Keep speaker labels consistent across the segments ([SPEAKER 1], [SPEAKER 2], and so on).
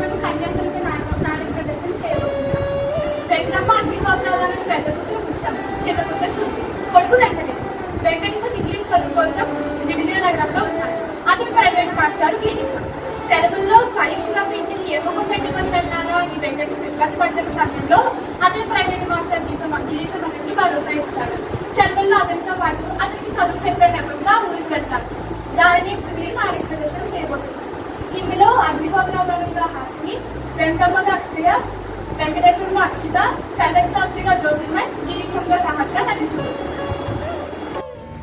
[SPEAKER 1] మేము కన్యాశులకి నాటక నాటక ప్రదర్శన చేయబోతున్నాం వెంకమ్మ అగ్నిహోత్రాలను పెద్ద కూతురు ముచ్చం చిన్న కూతురు సుబ్బి కొడుకు వెంకటేశ్ వెంకటేశ్వర ఇంగ్లీష్ చదువు కోసం దివిజయ నగరంలో ఉన్నాడు అతని ప్రైవేట్ మాస్టర్ గిరీశం సెలవుల్లో పరీక్షల ఇంటిని ఏ ముఖం పెట్టుకొని వెళ్ళాలో అని వెంకటేశ్వర ఇబ్బంది పడుతున్న సమయంలో అతని ప్రైవేట్ మాస్టర్ గిరీశం గిరీశం అతనికి భరోసా ఇస్తాడు. సెలవుల్లో అతనితో పాటు అతనికి చదువు చెప్పే నెపంగా ఊరికి వెళ్తాడు. దానిని ఇప్పుడు మీరు నాటక ప్రదర్శన చేయబోతున్నారు. ఇందులో అగ్నిహోత్రాలుగా హాసిని వెంకమ్మగా అక్షయ వెంకటేశ్వరంగా అక్షిత కళ్యాణ శాస్త్రిగా జ్యోతిర్మయ్ గిరీశంగా సహస్ర నటించారు.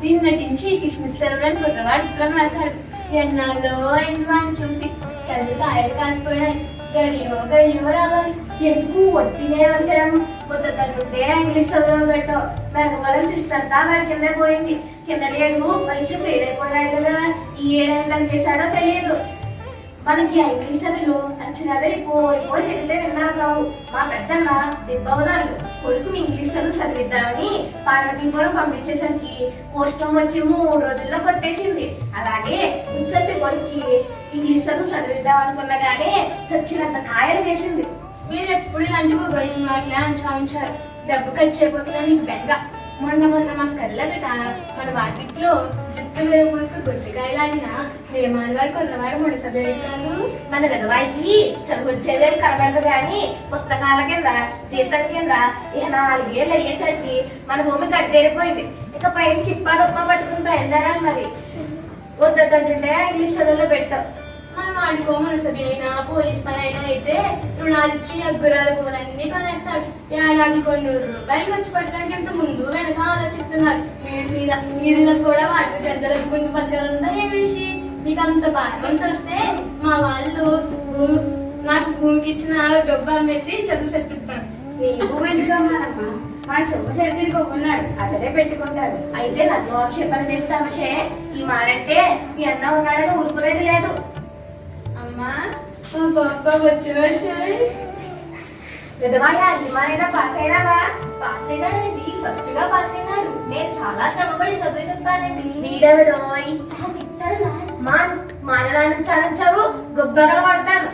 [SPEAKER 2] దీన్ని నటించి కిస్మిస్ సెలవులను కుర్రవాడు విక్రమ్ రాశారు. ఎన్నాళ్ళో అయింది వాడిని చూసి. కళ్ళు కాయలు కాసిపోయినాయి. గడియో గడియో రావాలి. ఎందుకు ఒట్టినే కొత్త పొద్దుతుంటే ఇంగ్లీష్ చదువు పెట్టావు వెనక బలం సిస్టంతా వాడి కింద పోయింది. కింద ఏడు పరీక్ష ఫెయిల్ అయిపోయినాడు కదా. ఈ ఏడేమి తను చేశాడో తెలియదు. మనకి ఆ ఇంగ్లీష్ చదువులు పోయి పోయి చెబితే విన్నావు కావు మా పెద్దన్న దిబ్బవదాళ్ళు కొడుకు ఇంగ్లీష్ చదువు చదివిద్దామని పార్వతీపురం పంపించేసరికి పోస్టం వచ్చి మూడు రోజుల్లో కొట్టేసింది. అలాగే ముచ్చటి కొడుక్కి ఇంగ్లీష్ చదువు చదివిద్దాం అనుకున్నా కానీ చచ్చినంత కాయలు చేసింది. మీరు ఎప్పుడు ఇలాంటి గురించి మాటలే అంచారు డబ్బు ఖర్చు అయిపోతుందని నీకు బెంగ. మొన్న మొన్న మన కళ్ళగట మన వాకిట్లో జుట్టు వేరు పూసుకు గుర్తికాయలాడిన వేమాడు వారి కొన్నవాడు ముడిస పెడతారు మన విధవాయికి చదువు వచ్చేదేం కనబడదు కానీ పుస్తకాల కింద జీతం కింద ఇక నాలుగేళ్ళు అయ్యేసరికి మన భూమి కడితేరిపోయింది. ఇక పైన చిప్పా దప్ప పట్టుకుని బయలుదేరాలి మరి. వద్దంటుంటే ఇంగ్లీష్ చదువులో పెట్టాం. ఆడుకోమని ఆడుకో అయినా పోలీస్ పని అయినా అయితే రుణాలు ఇచ్చి అగ్గురాలు పువ్వులన్నీ కొనేస్తాడు. ఏడాది కొన్ని నూరు రూపాయలు వచ్చి పట్టడానికి ఇంత ముందు వెనక ఆలోచిస్తున్నారు. మీరు మీరు కూడా వాటికి పెద్దలకు గుండు పక్కనుందా ఏ విషయం? మీకు అంత పాఠంతో వస్తే మా వాళ్ళు భూమి నాకు భూమికి ఇచ్చిన డబ్బు అమ్మేసి చదువు చెప్పిస్తాను
[SPEAKER 3] నీకు వెంటుకమ్మానమ్మా మన సొమ్ము చేతికి ఉన్నాడు అతనే పెట్టుకుంటాడు. అయితే నన్ను ఆక్షేపణ చేస్తామషే ఈ మారంటే మీ అన్న ఉన్నాడని ఊరుకునేది లేదు. పాస్ అయినావా
[SPEAKER 4] పాస్ అయినాడండి ఫస్ట్గా పాస్ అయినాడు నేను చాలా శ్రమపడి చదువు చెప్తానండి
[SPEAKER 3] వీడెవడోయ్? మా మానలానించాలించావు గొబ్బగా కొడతాను.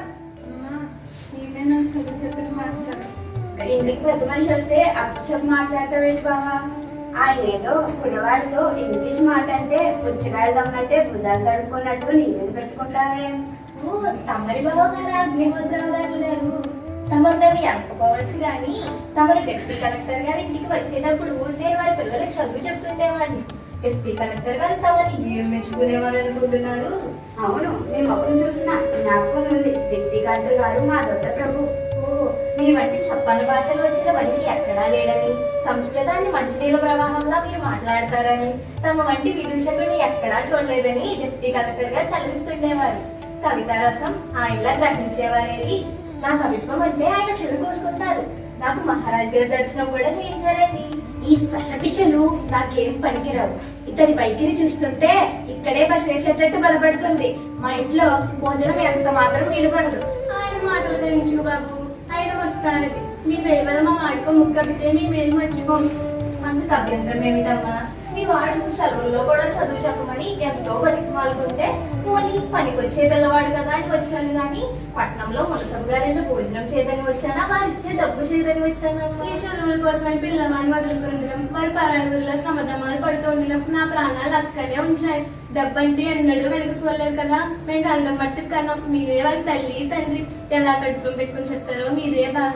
[SPEAKER 2] అమ్మా నీవే నాకు చదువు చెప్పిన మాస్టర్
[SPEAKER 3] ఇంటికి పెద్ద మనిషి వస్తే అప్పచెప్ప మాట్లాడతావేంటి బావా? ఆయన ఏదో కుర్రవాడితో ఇంగ్లీష్ మాట అంటే పుచ్చకాయలు దొంగంటే భుజాలు తడుపుకున్నట్టు నీ మీద పెట్టుకుంటావే?
[SPEAKER 4] తమరి బావ గారు అగ్నిహోత్రవదారు గారు తమరు నన్ను అనుకోవచ్చు కానీ తమరు డిప్యూటీ కలెక్టర్ గారి ఇంటికి వచ్చేటప్పుడు నేను వారి పిల్లలకు చదువు చెప్తుండేవాడిని. డిప్యూటీ కలెక్టర్ గారు తమని ఏం మెచ్చుకునేవారు అనుకుంటున్నారు?
[SPEAKER 3] అవును నేను మొక్కను చూసిన జ్ఞాపకం ఉంది డిప్టీ కలెక్టర్ గారు మా దొడ్డ ప్రభు.
[SPEAKER 4] మీ వంటి చెప్పని భాషలు వచ్చిన మనిషి ఎక్కడా లేడని సంస్కృతాన్ని మంచినీళ్ళ ప్రవాహంలో మీరు మాట్లాడతారని తమ వంటి విదూషకుని ఎక్కడా చూడలేదని డిప్యూటీ కలెక్టర్ గారు సెలవిస్తుండేవారు. కవితారసం ఆయనలా గ్రహించేవారేది. నా కవిత్వం అంటే ఆయన చెడు కోసుకుంటారు. నాకు మహారాజ్ గారి దర్శనం కూడా చేయించారండి.
[SPEAKER 3] ఈ స్పర్శపిషలు నాకేం పనికిరావు. ఇతని వైఖరి చూస్తుంటే ఇక్కడే బస్ వేసేటట్టు బలపడుతుంది. మా ఇంట్లో భోజనం ఎంత మాత్రం వీలుపడదు.
[SPEAKER 2] ఆయన మాటలు తెరించుకు బాబు. ఆయన వస్తారని. మీ వేవల మా వాడుకో ముక్కపితే మీ మేలు మర్చిపోము
[SPEAKER 4] అందుకు అభ్యంతరం ఏమిటమ్మా? మీ వాడు సెలవుల్లో కూడా చదువు చెప్పమని ఎంతో బతికిమాలుకుంటే పోనీ పనికొచ్చే పిల్లవాడు కదా అని వచ్చాను కానీ పట్నంలో మునసబు గారి భోజనం చేయదని వచ్చానా? వారిచ్చే డబ్బు చేయదని వచ్చానమ్మా
[SPEAKER 2] ఈ చదువుల కోసం పిల్లవాడిని వదులుకుని ఉండడం వారి పరాగుల్లో శ్రమదమాలు పడుతూ ఉండడం నా ప్రాణాలు అక్కడే ఉంచాయి. డబ్బంటే ఎన్నడూ వెనక చూడలేదు కదా. మేము కన్నడం బట్టి కన్నా. మీరే వాళ్ళ తల్లి తండ్రి. ఎలా కడుపు పెట్టుకుని చెప్తారో మీరే బాగా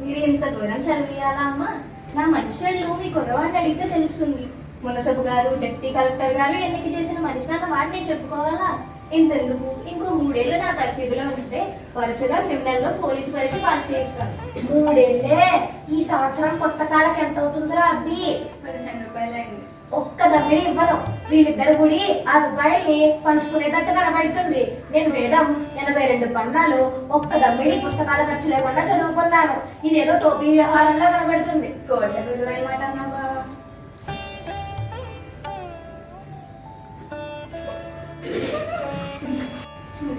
[SPEAKER 4] మీరు ఇంత దూరం చదివియాలా అమ్మా? నా మంచి చెడు మీ కుర్రవాడిని అడిగితే తెలుస్తుంది. మునసబు గారు డిప్టీ కలెక్టర్ గారు ఎన్నిక చేసిన మనిషి అన్న మాట నేను చెప్పుకోవాలా? ఇంతెందుకు? ఇంకో మూడేళ్ళు నా తరఫీదులో ఉంచితే వరుసగా క్రిమినల్లో పోలీసు పరీక్ష పాస్ చేయిస్తాను
[SPEAKER 3] మూడేళ్ళే? ఈ సంవత్సరం పుస్తకాలకు ఎంత అవుతుందిరా అబ్బి?
[SPEAKER 2] పదిహేను రూపాయలు అయింది
[SPEAKER 3] ఒక్క దమ్మిడి ఇవ్వను. వీళ్ళిద్దరు గుడి ఆ రూపాయల్ని పంచుకునేటట్టు కనబడుతుంది. నేను వేదం ఎనభై రెండు పన్నాలు ఒక్క దమ్మిడి పుస్తకాల ఖర్చు లేకుండా చదువుకున్నాను. ఇదేదో టోపీ వ్యవహారంలో కనబడుతుంది. కోట్ల విలువైన మాట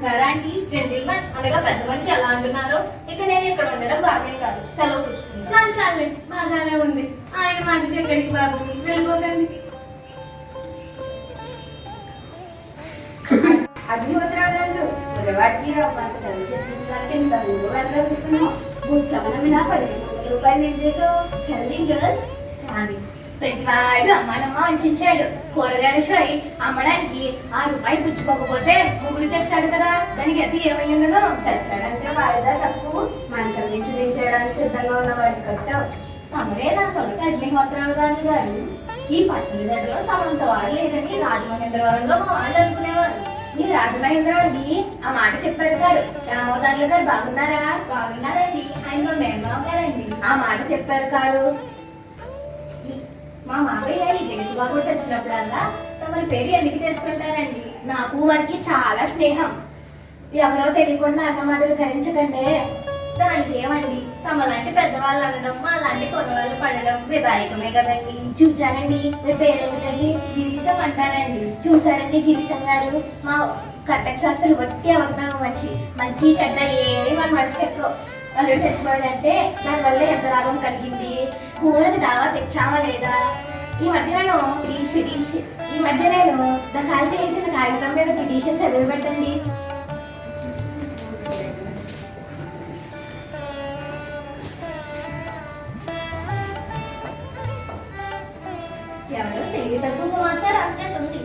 [SPEAKER 3] అన్నా
[SPEAKER 4] చూసారా అండి. జెంటిల్మెన్ అనగా పెద్ద మనిషి ఎలా అంటున్నారో ఇక నేను ఇక్కడ ఉండడం భావ్యం కాదు. సెలవు తీసుకుంటాను.
[SPEAKER 2] చాలు చాలే బాగానే ఉంది. ఆయన మాటకి ఎక్కడికి బాబు? వెళ్ళిపోకండి.
[SPEAKER 3] అగ్నిహోత్రాలు వాటికి రవ్వంత చదువు చెప్పించడానికి ఇంత ముందు వెళ్ళగలుగుతున్నాం బుచ్చమన మీద పదిహేను వందల రూపాయలు ఏం చేసావు
[SPEAKER 4] సెల్లింగ్ గర్ల్స్ కానీ
[SPEAKER 3] ప్రతివాడు అమ్మానమ్మ వంచాడు కూరగాయల షోయి అమ్మడానికి ఆ రూపాయి పుచ్చుకోకపోతే ముగుడు చచ్చాడు కదా. దానికి ఎత్తి ఏమై ఉండదు చచ్చాడంటే వాడిదా తప్పు. మంచం నుంచి దించేయడానికి సిద్ధంగా ఉన్న వాడి కట్టావు
[SPEAKER 4] తమరే నా కొడుకు అగ్నిహోత్రావధాని గారు. ఈ పట్టణ జట్టులో తమంత వారు లేదని రాజమహేంద్రవరంలో మా వాళ్ళు అనుకునేవారు.
[SPEAKER 3] మీరు రాజమహేంద్రవాడి ఆ మాట చెప్పారు గారు. రామోదారులు గారు బాగున్నారా?
[SPEAKER 4] బాగున్నారండి. ఆయన మా మేనమావ గారండి.
[SPEAKER 3] ఆ మాట చెప్పారు కాదు.
[SPEAKER 4] మా మావయ్య ఈ దేశ బాగొట్టి వచ్చినప్పుడల్లా తమరి పేరు ఎందుకు చేసుకుంటారండి?
[SPEAKER 3] నాకు వారికి చాలా స్నేహం. ఎవరో తెలియకుండా అన్న మాటలు గరించకండి
[SPEAKER 4] దానికి ఏమండి? తమలాంటి పెద్దవాళ్ళు అనడం మా లాంటి కొనవాళ్ళు పడడం విధాయకమే కదండి.
[SPEAKER 3] చూచానండి మీ పేరేమిటండి?
[SPEAKER 4] గిరీశం అంటారండి.
[SPEAKER 3] చూసారండి గిరీశం గారు? మా కర్తక శాస్త్రం వట్టి అవగ్దానం వచ్చి మంచి చెడ్డ ఏమి మన మనసుకెక్కో ఎక్కువ వాళ్ళు చచ్చిపోయాడంటే దానివల్ల ఎంత లాభం కలిగింది? భూములకు దావా తెచ్చామా లేదా? ఈ మధ్య నేను ఈ మధ్య నేను దాఖలు చేయించిన కాగితం మీద పిటిషన్ చదివి పెట్టండి.
[SPEAKER 4] ఎవరో తెలివి తక్కువ రాసినట్టుంది.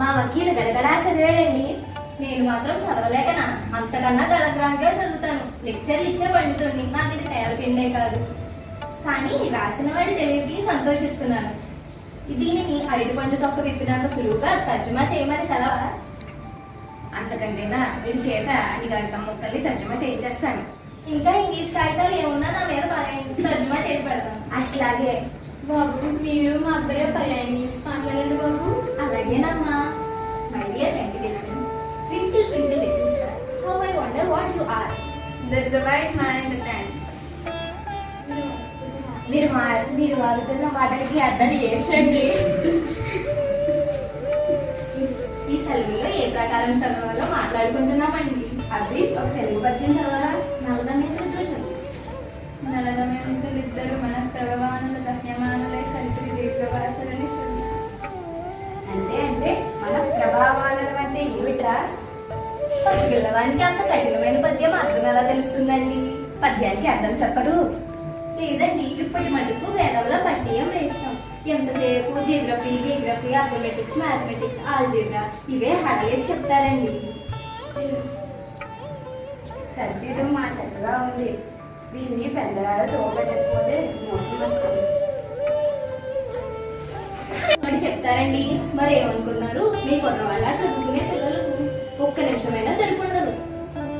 [SPEAKER 3] మా వకీలు గడగడా చదివాడండి.
[SPEAKER 4] నేను మాత్రం చదవలేకనా అంతకన్నా గలగ్రాంగా చదువుతాను. లెక్చర్లు ఇచ్చే పండుతుంది నాకు ఇది తేలపిండే కాదు. కానీ రాసిన వాడి తెలివికి సంతోషిస్తున్నాను. దీనిని అరటి పండు తొక్క విప్పినాక సులువుగా తర్జుమా చేయమని సెలవా?
[SPEAKER 3] అంతకంటేనా వీడి చేత అన్ని కాగితం ముక్కల్ని తర్జుమా చేయించేస్తాను.
[SPEAKER 4] ఇంకా ఇంగ్లీష్ కాగితాలు ఏమున్నా నా మీద పారాయండి. తర్జుమా చేసి పెడతాను.
[SPEAKER 3] అట్లాగే
[SPEAKER 1] బాబు మీరు మా అబ్బాయి పర్యాయం మాట్లాడండి బాబు.
[SPEAKER 4] అలాగేనమ్మా. My dear Venkateshwara wonder There is a white man in the tent.
[SPEAKER 3] మీరు మా మీరు వాడుతున్న మాటలకి అర్థాలు చేసండి
[SPEAKER 4] ఈ సెలవులో ఏ ప్రకారం చదవాలో మాట్లాడుకుంటున్నామండి?
[SPEAKER 3] అవి ఒక తెలుగు పద్యం చదవరా
[SPEAKER 4] నల్లదమేంద్ర చూసాను
[SPEAKER 1] ఇద్దరు మన ప్రభవానులు దహ్యమానులై సరిపడి దీర్ఘవాసరని
[SPEAKER 3] అంటే అంటే మన ప్రభావాలను అంటే ఏమిట్రా?
[SPEAKER 4] పిల్లవానికి అంత కఠినమైన పద్యం అర్థం ఎలా తెలుస్తుందండి.
[SPEAKER 3] పద్యానికి అర్థం చెప్పరు
[SPEAKER 4] లేదండి ఇప్పటి మటుకు వేదంలో పట్టియం వేస్తాం. ఎంతసేపు జియోగ్రఫీ జియోగ్రఫీ అథమెటిక్స్ మ్యాథమెటిక్స్ ఆల్జీబ్రా ఇవే హడలేసి చెప్తారండి.
[SPEAKER 3] తర్ఫీదు మా చక్కగా ఉంది. వీళ్ళని పెద్దవాళ్ళు తోగట్టకపోతే మోసం వస్తుంది మరి చెప్తారండి
[SPEAKER 4] మరి ఏమనుకున్నారు మీ కొన్నవాళ్ళ చదువుకునే ఒక్క నిమిషమైనా తెలుపుండదు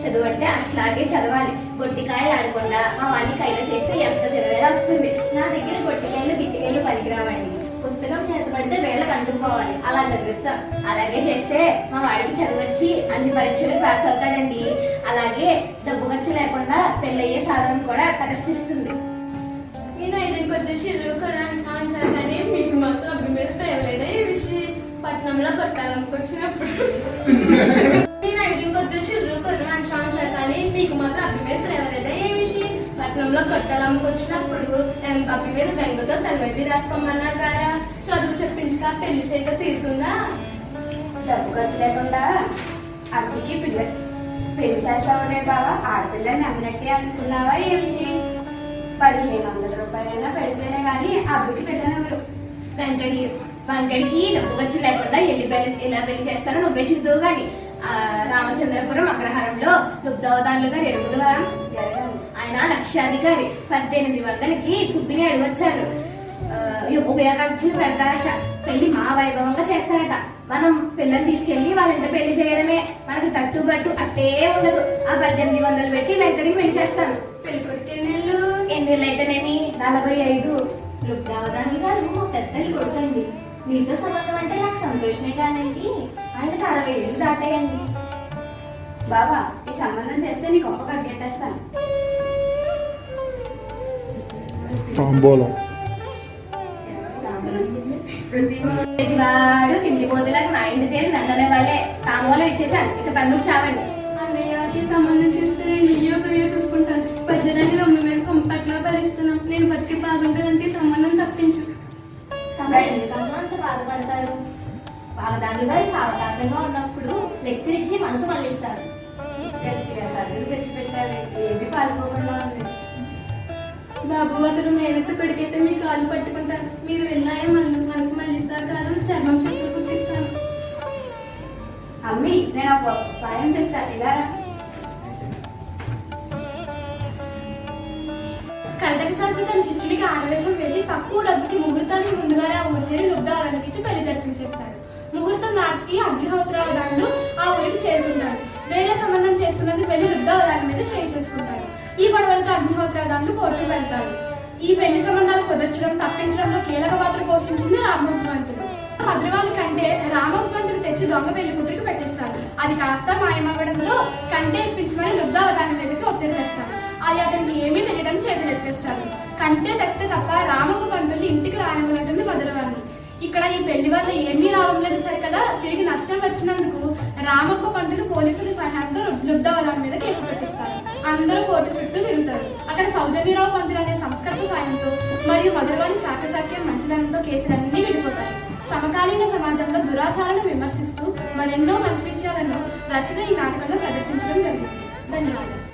[SPEAKER 3] చదువు అంటే అట్లాగే చదవాలి. గొట్టికాయలు ఆడకుండా మా వాడిని కైలో చేస్తే ఎంత చదివేలా వస్తుంది.
[SPEAKER 4] నా దగ్గర గొట్టికాయలు గిట్టికాయలు పనికిరావండి. పుస్తకం చేత పడితే వేళకు అంటుకోవాలి అలా చదివిస్తా.
[SPEAKER 3] అలాగే చేస్తే మా వాడికి చదివచ్చి అన్ని పరీక్షలకు పాస్ అవుతాడండి. అలాగే డబ్బు ఖర్చు లేకుండా పెళ్ళయ్యే సాధనం కూడా తటస్థిస్తుంది
[SPEAKER 1] చిరు కొనడానికి సంవత్సరాలు కానీ మీకు మాత్రం అబ్బి మీద ప్రేమ లేదా ఈ విషయం? పట్నంలో కొట్టాలనుకొచ్చినప్పుడు ఈ నైజం కొద్ది చిరు కొనడానికి సంవత్సరాలు కానీ మీకు మాత్రం అబ్బి మీద ప్రేమ లేదా ఏ విషయం పట్నంలో ఎం అబ్బి మీద బెంగతో సెలవచ్చి రాసుకోమన్నారు గారా? చదువు చెప్పించక పెళ్ళి చేయక తీరుతుందా?
[SPEAKER 3] డబ్బు ఖర్చు లేకుండా అబ్బాయికి పిల్ల పెళ్ళి చేస్తామనే బావా ఆడపిల్లని అమ్మినట్టే అనుకున్నావా ఏ విషయం పదిహేను వందల రూపాయలైనా పెడితేనే కానీ అబ్బాయికి పెళ్ళనవరు వెంకటి వెంకటికి డబ్బు ఖర్చు లేకుండా ఎల్లి పెళ్ళి ఎలా పెళ్ళి చేస్తారో నువ్వే చూద్దావు ఆ, రామచంద్రపురం అగ్రహారంలో లుబ్ధవదానులు గారు ఎరుగుదుగా ఆయన లక్షాధికారి పద్దెనిమిది వందలకి సుబ్బిని అడిగొచ్చారు. ఆ, ఉపయోగించులు పెడతారట. పెళ్ళి మా వైభవంగా చేస్తారట. మనం పిల్లల్ని తీసుకెళ్ళి వాళ్ళ ఇంట పెళ్ళి చేయడమే. మనకి తట్టు బట్టు అట్టే ఉండదు. ఆ పద్దెనిమిది వందలు పెట్టి వెంకటికి పెళ్ళి చేస్తాను
[SPEAKER 1] పెళ్ళి కొడుకు ఎన్నెళ్ళు
[SPEAKER 3] ఎన్ని అయితేనేమి? నలభై ఐదు.
[SPEAKER 4] లుబ్దావదాని గారు పెద్దలు కొడుకండి. మీతో సంబంధం అంటే నాకు సంతోషమే కానండి. ఆయనకు అరవై ఏళ్ళు దాటాయండి.
[SPEAKER 3] బాబా ఈ సంబంధం చేస్తే నీ గొప్ప కగ్గెట్టేస్తాను.
[SPEAKER 5] తాంబూలం.
[SPEAKER 3] తిండి నా ఇంటి చేరి నల్లనే వాళ్ళే తాంబూలం ఇచ్చేసాను ఇక తన్నుకు చావండి.
[SPEAKER 1] అన్నయ్యకి సంబంధం చేస్తే నేను ఇయ్యో గయ్యో చూసుకుంటాను. రొమ్మ మీద కొంపట్లో భరిస్తున్నాం. నేను బతికి బాగుంటుందంటే ఈ సంబంధం తప్పించు.
[SPEAKER 4] అంత బాధపడతారు. సావకాశంగా ఉన్నప్పుడు లెక్చర్ ఇచ్చి మనసు మళ్ళిస్తారు.
[SPEAKER 1] ఏమి పాల్పోకుండా ఉంది. బాబు అతను మేనత్త కొడుకైతే మీ కాలు పట్టుకుంటారు. మీరు వెళ్ళాయో మళ్ళీ మనసు మళ్ళీ ఇస్తారు కాదు చర్మం చుట్టూ కుట్టిస్తాను అమ్మి నేను భయం ఉపాయం చెప్తా. ఇలా రా. కర్ణక శాస్త్రి తన శిష్యుడికి ఆడవేషం వేసి తక్కువ డబ్బుకి ముహూర్తాన్ని ముందుగానే ఆ ఊరి చేరి పెళ్ళి జరిపించేస్తాడు ముహూర్తం నాటికి అగ్నిహోత్రావధానులు ఆ ఊరికి చేరుకుంటాడు వేరే సంబంధం చేసుకున్నందుకు వెళ్ళి లుబ్ధావధానం మీద చేయి చేసుకుంటాడు ఈ గొడవలతో అగ్నిహోత్రావధానులు కోర్టుకు వెళ్తాడు ఈ పెళ్ళి సంబంధాలు కుదర్చడం తప్పించడంలో కీలక పాత్ర పోషించింది రామభగవంతుడు. భద్రవాణి కంటే రామభగవంతుడు తెచ్చి దొంగ పెళ్ళి కూతురికి పెట్టిస్తాడు. అది కాస్త మాయమవ్వడంతో కంటే ఇప్పించమని లుబ్ధావధానం మీదకి ఒత్తిడి తెస్తాడు. అది అతనికి ఏమీ తెలియదని చేతులు ఎత్తేస్తాడు. కంటే తెస్తే తప్ప రామప్ప పంతుల్ని ఇంటికి రానివ్వనట్టుంది మధురవాణి ఇక్కడ ఈ పెళ్ళి వల్ల ఏమీ లాభం లేదు సరే కదా తిరిగి నష్టం వచ్చినందుకు రామప్ప పంతులు పోలీసులు సహాయంతో లుబ్ధవరాల మీద కేసు పెట్టిస్తారు అందరూ కోర్టు చుట్టూ తిరుగుతారు. అక్కడ సౌజన్యరావు పంతులు అనే సంస్కృత సాయంతో మరియు మధురవాణి శాఖచాక్యం మంచిదనంతో కేసులన్నీ విడిపోతాయి. సమకాలీన సమాజంలో దురాచారాలను విమర్శిస్తూ మరెన్నో మంచి విషయాలను రచన ఈ నాటకంలో ప్రదర్శించడం జరిగింది. ధన్యవాదాలు.